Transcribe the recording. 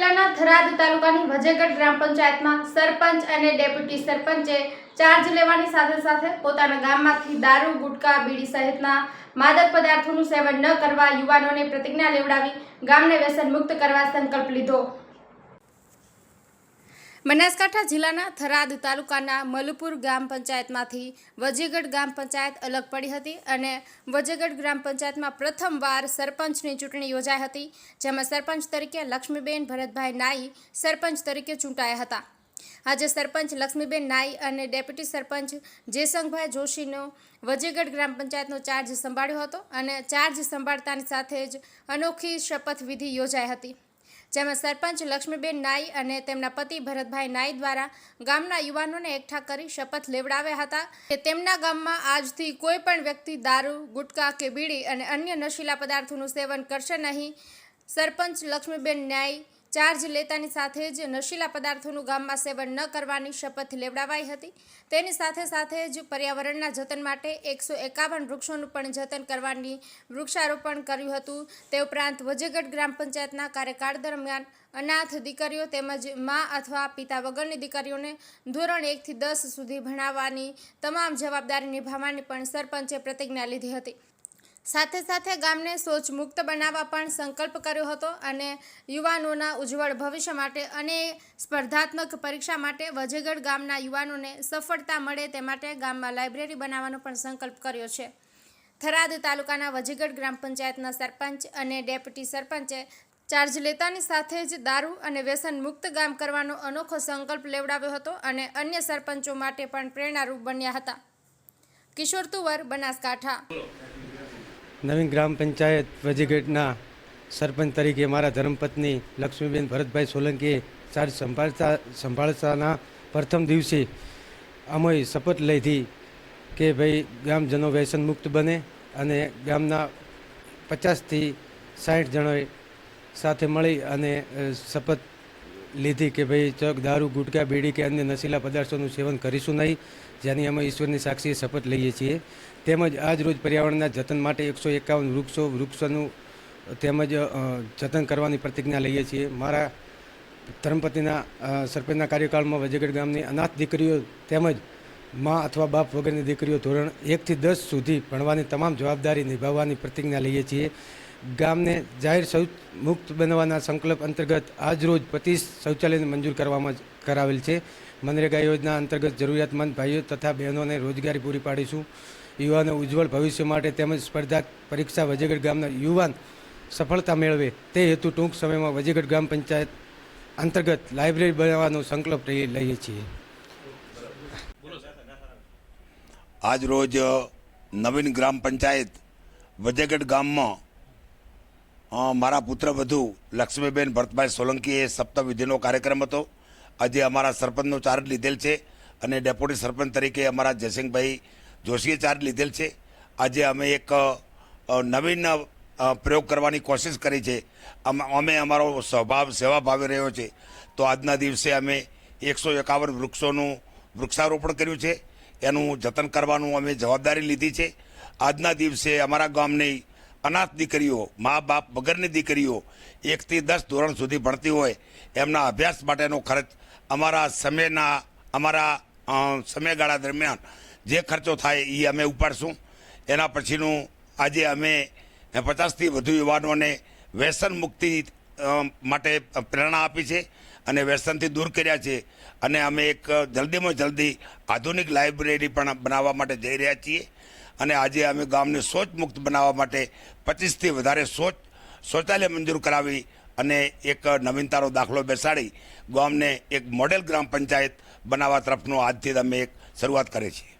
જિલ્લાના થરાદ તાલુકાની વજેગઢ ગ્રામ પંચાયતમાં સરપંચ અને ડેપ્યુટી સરપંચે ચાર્જ લેવાની સાથે સાથે પોતાના ગામમાંથી દારૂ, ગુટકા, બીડી સહિતના માદક પદાર્થોનું સેવન ન કરવા યુવાનોને પ્રતિજ્ઞા લેવડાવી ગામને વ્યસન મુક્ત કરવા સંકલ્પ લીધો. બનાસકાંઠા જિલ્લાના થરાદ તાલુકાના મલુપુર ગ્રામ પંચાયતમાંથી વજેગઢ ગ્રામ પંચાયત અલગ પડી હતી અને વજેગઢ ગ્રામ પંચાયતમાં પ્રથમવાર સરપંચની ચૂંટણી યોજાઈ હતી, જેમાં સરપંચ તરીકે લક્ષ્મીબેન ભરતભાઈ નાઈ સરપંચ તરીકે ચૂંટાયા હતા. આજે સરપંચ લક્ષ્મીબેન નાઈ અને ડેપ્યુટી સરપંચ જયસંગભાઈ જોશીનો વજેગઢ ગ્રામ પંચાયતનો ચાર્જ સંભાળ્યો હતો અને ચાર્જ સંભાળતાની સાથે જ અનોખી શપથવિધિ યોજાઈ હતી. જેમાં સરપંચ લક્ષ્મીબેન નાઈ અને તેમના પતિ ભરતભાઈ નાઈ દ્વારા ગામના યુવાનોને એકઠા કરી શપથ લેવડાવ્યા હતા. કે તેમના ગામમાં આજથી કોઈ પણ વ્યક્તિ દારૂ, ગુટકા કે બીડી અને અન્ય નશીલા પદાર્થોનું સેવન કરશે નહીં. સરપંચ લક્ષ્મીબેન નાઈ ચાર્જ લેતાની સાથે જ નશીલા પદાર્થોનું ગામમાં સેવન ન કરવાની શપથ લેવડાવાઈ હતી. તેની સાથે સાથે જ પર્યાવરણના જતન માટે એકસો એકાવન વૃક્ષોનું પણ જતન કરવાની વૃક્ષારોપણ કર્યું હતું. તે ઉપરાંત વજેગઢ ગ્રામ પંચાયતના કાર્યકાળ દરમિયાન અનાથ દીકરીઓ તેમજ મા અથવા પિતા વગરની દીકરીઓને ધોરણ એકથી દસ સુધી ભણાવવાની તમામ જવાબદારી નિભાવવાની પણ સરપંચે પ્રતિજ્ઞા લીધી હતી. સાથે સાથે ગામને શૌચ મુક્ત બનાવવા પણ સંકલ્પ કર્યો હતો અને યુવાનોના ઉજ્જવળ ભવિષ્ય માટે અને સ્પર્ધાત્મક પરીક્ષા માટે વજેગઢ ગામના યુવાનોને સફળતા મળે તે માટે ગામમાં લાઇબ્રેરી બનાવવાનો પણ સંકલ્પ કર્યો છે. થરાદ તાલુકાના વજેગઢ ગ્રામ પંચાયતના સરપંચ અને ડેપ્યુટી સરપંચે ચાર્જ લેતાની સાથે જ દારૂ અને વ્યસન મુક્ત ગામ કરવાનો અનોખો સંકલ્પ લેવડાવ્યો હતો અને અન્ય સરપંચો માટે પણ પ્રેરણારૂપ બન્યા હતા. કિશોર તુવર, બનાસકાંઠા. નવીન ગ્રામ પંચાયત વજીગેટના સરપંચ તરીકે મારા ધર્મપત્ની લક્ષ્મીબેન ભરતભાઈ સોલંકીએ ચાર્જ સંભાળતા સંભાળતાના પ્રથમ દિવસે અમે શપથ લીધી કે ભાઈ ગામજનો વ્યસન મુક્ત બને અને ગામના પચાસથી સાઠ જણોએ સાથે મળી અને શપથ લીધી કે ભાઈ ચક, દારૂ, ગુટકા, બીડી કે અન્ય નશીલા પદાર્થોનું સેવન કરીશું નહીં, જેની અમે ઈશ્વરની સાક્ષીએ શપથ લઈએ છીએ. તેમજ આજ રોજ પર્યાવરણના જતન માટે એકસો એકાવન વૃક્ષો, વૃક્ષોનું તેમજ જતન કરવાની પ્રતિજ્ઞા લઈએ છીએ. મારા ધર્મપતિના સરપંચના કાર્યકાળમાં વજેગઢ ગામની અનાથ દીકરીઓ તેમજ મા અથવા બાપ વગરની દીકરીઓ ધોરણ એકથી દસ સુધી ભણવાની તમામ જવાબદારી નિભાવવાની પ્રતિજ્ઞા લઈએ છીએ. ગામને જાહેર શૌચ મુક્ત બનાવવાના સંકલ્પ અંતર્ગત આજરોજ પચીસ શૌચાલયને મંજૂર કરવામાં કરાવેલ છે. મનરેગા યોજના અંતર્ગત જરૂરિયાતમંદ ભાઈઓ તથા બહેનોને રોજગારી પૂરી પાડીશું. યુવાનો ઉજ્જવળ ભવિષ્ય માટે તેમજ સ્પર્ધા પરીક્ષા વજેગઢ ગામના યુવાન સફળતા મેળવે તે હેતુ ટૂંક સમયમાં વજેગઢ ગ્રામ પંચાયત અંતર્ગત લાઇબ્રેરી બનાવવાનો સંકલ્પ લઈ- લઈએ છીએ. આજ રોજ નવીન ગ્રામ પંચાયત વજેગઢ ગામમાં અ, પુત્ર વધુ લક્ષ્મીબેન ભરતભાઈ સોલંકીએ સપ્તવિધિનો કાર્યક્રમ હતો. આજે અમારા સરપંચનો ચાર્જ લીધેલ છે અને ડેપ્યુટી સરપંચ તરીકે અમારા જયસિંહભાઈ જોશીએ ચાર્જ લીધેલ છે. આજે અમે એક નવીન પ્રયોગ કરવાની કોશિશ કરી છે. અમ- અમે અમારો સ્વભાવ સેવા ભાવી રહ્યો છે. તો આજના દિવસે અમે એકસો એકાવન વૃક્ષોનું વૃક્ષારોપણ કર્યું છે. એનું જતન કરવાનું અમે જવાબદારી લીધી છે. આજના દિવસે અમારા ગામની અનાથ દીકરીઓ, મા બાપ વગરની દીકરીઓ એકથી દસ ધોરણ સુધી ભણતી હોય, એમના અભ્યાસ માટેનો ખર્ચ અમારા સમયના, અમારા સમયગાળા દરમિયાન જે ખર્ચો થાય એ અમે ઉપાડશું. એના પછીનું આજે અમે પચાસથી વધુ યુવાનોને વ્યસન મુક્તિ માટે પ્રેરણા આપી છે અને વ્યસનથી દૂર કર્યા છે. અને અમે એક જલ્દીમાં જલ્દી આધુનિક લાઇબ્રેરી પણ બનાવવા માટે જઈ રહ્યા છીએ. અને આજે અમે ગામને શૌચ મુક્ત બનાવવા માટે પચીસથી વધારે શૌચ શૌચાલય મંજૂર કરાવી અને એક નવીનતાનો દાખલો બેસાડી ગામને એક મોડેલ ગ્રામ પંચાયત બનાવવા તરફનો આજથી અમે એક શરૂઆત કરી છે